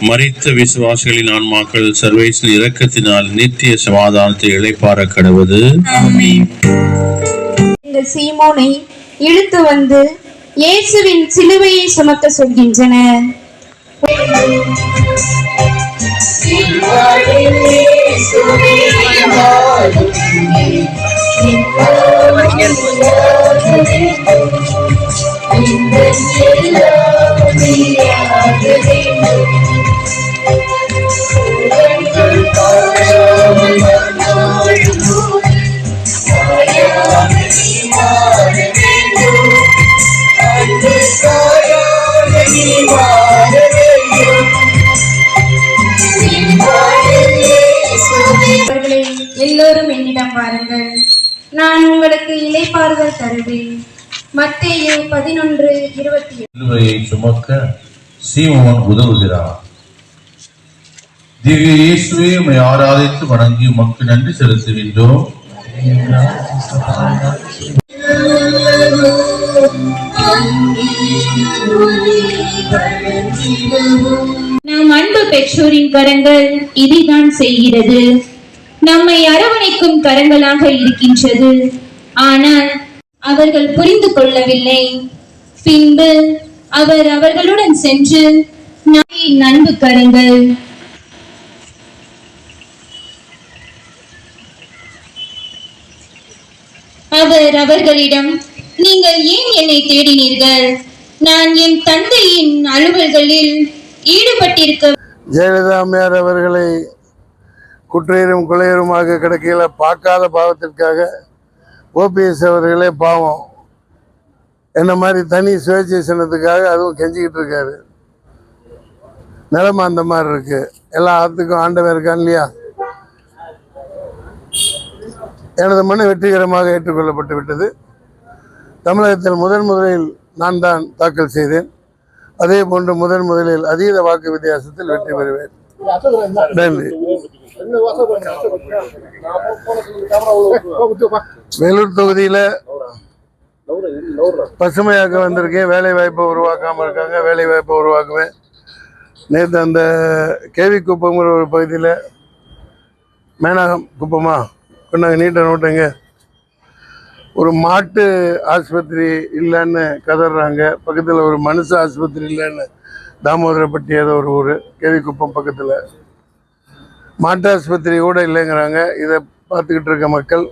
மரித்த விசுவாசிகளின் ஆன்மாக்கள் சர்வேசின் இரக்கத்தினால் நித்திய சமாதானத்தை இழைப்பார கடவுது. ஆமென். இந்த சீமோனை இழுத்து வந்து இயேசுவின் சிலுவையை சுமக்க சொல்கின்றனர் எல்லோரும் என்னிடம் வாருங்கள். நான் உங்களுக்கு இலைப்பாறுதல் தருவேன். மத்தேயு பதினொன்று இருபத்தி சிலுவையை சுமக்க சீமோன் உதவுகிறார் திவ்ய இயேசுவே உம்மை ஆராதித்து வணங்கி உமக்கு நன்றி செலுத்துகின்றோம். நம் அன்பு பெற்றோரின் கரங்கள் இதைதான் செய்கிறது. நம்மை அரவணைக்கும் கரங்களாக இருக்கின்றது. ஆனால் அவர்கள் புரிந்து கொள்ளவில்லை. பின்பு அவர் அவர்களுடன் சென்று நாயின் அன்பு கரங்கள். அவர் அவர்களிடம் நீங்கள் ஏன் என்னை தேடினீர்கள்? நான் என் தந்தையின் அலுவல்களில் ஈடுபட்டிருக்க ஜெயலலிதா அம்மையார் அவர்களை குற்றையரும் கொலையருமாக கிடக்கையில் பார்க்காத பாவத்திற்காக ஓபிஎஸ் அவர்களே பாவம். என்ன மாதிரி தனி சுயேட்சை சின்னத்துக்காக அதுவும் கெஞ்சிக்கிட்டு இருக்காரு. நிலைமை அந்த மாதிரி இருக்கு. எல்லா ஆத்துக்கும் ஆண்டவன் இருக்கான் இல்லையா? எனது மனு வெற்றிகரமாக ஏற்றுக்கொள்ளப்பட்டு விட்டது. தமிழகத்தில் முதன் முதலில் நான் தான் தாக்கல் செய்தேன். அதே போன்று முதன் முதலில் அதீத வாக்கு வித்தியாசத்தில் வெற்றி பெறுவேன். வேலூர் தொகுதியில பசுமையாக்க வந்திருக்கேன் வேலை வாய்ப்பை உருவாக்காம இருக்காங்க வேலை வாய்ப்பை உருவாக்குவேன். நேற்று அந்த கேவி குப்பங்கிற ஒரு பகுதியில் மேனாகம் குப்பமா கொண்டாங்க நீட்டை நோட்டுங்க. ஒரு மாட்டு ஆஸ்பத்திரி இல்லைன்னு கதறாங்க. பக்கத்தில் ஒரு மனுஷ ஆஸ்பத்திரி இல்லைன்னு தாமோதரப்பட்டி ஏதோ ஒரு ஊர் கேவிக்குப்பம் பக்கத்தில். மாட்டு ஆஸ்பத்திரி கூட இல்லைங்கிறாங்க. இதை பார்த்துக்கிட்டு இருக்க மக்கள்.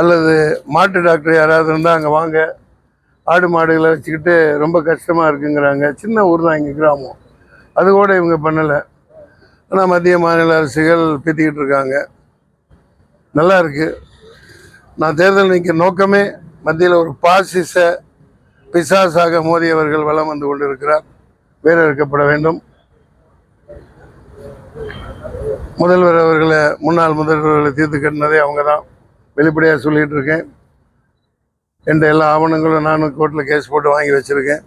அல்லது மாட்டு டாக்டர் யாராவது இருந்தால் அங்கே வாங்க. ஆடு மாடுகளை வச்சுக்கிட்டு ரொம்ப கஷ்டமாக இருக்குங்கிறாங்க. சின்ன ஊர் தான் இங்கே கிராமம். அது கூட இவங்க பண்ணலை. ஆனால் மத்திய மாநில அரசுகள் பீத்திக்கிட்டு இருக்காங்க. நல்லா இருக்குது நான் தேர்தல் நிற்க நோக்கமே மத்தியில் ஒரு பாசிச பிசாசாக மோதியவர்கள் வலம் வந்து கொண்டிருக்கிறார். வேற வேண்டும். முதல்வர் அவர்களை முன்னாள் முதல்வர்களை தீர்த்து கட்டினதே அவங்க தான் வெளிப்படையாக சொல்லிகிட்டு இருக்கேன். என்ற எல்லா ஆவணங்களும் நானும் கோர்ட்டில் கேஸ் போட்டு வாங்கி வச்சுருக்கேன்.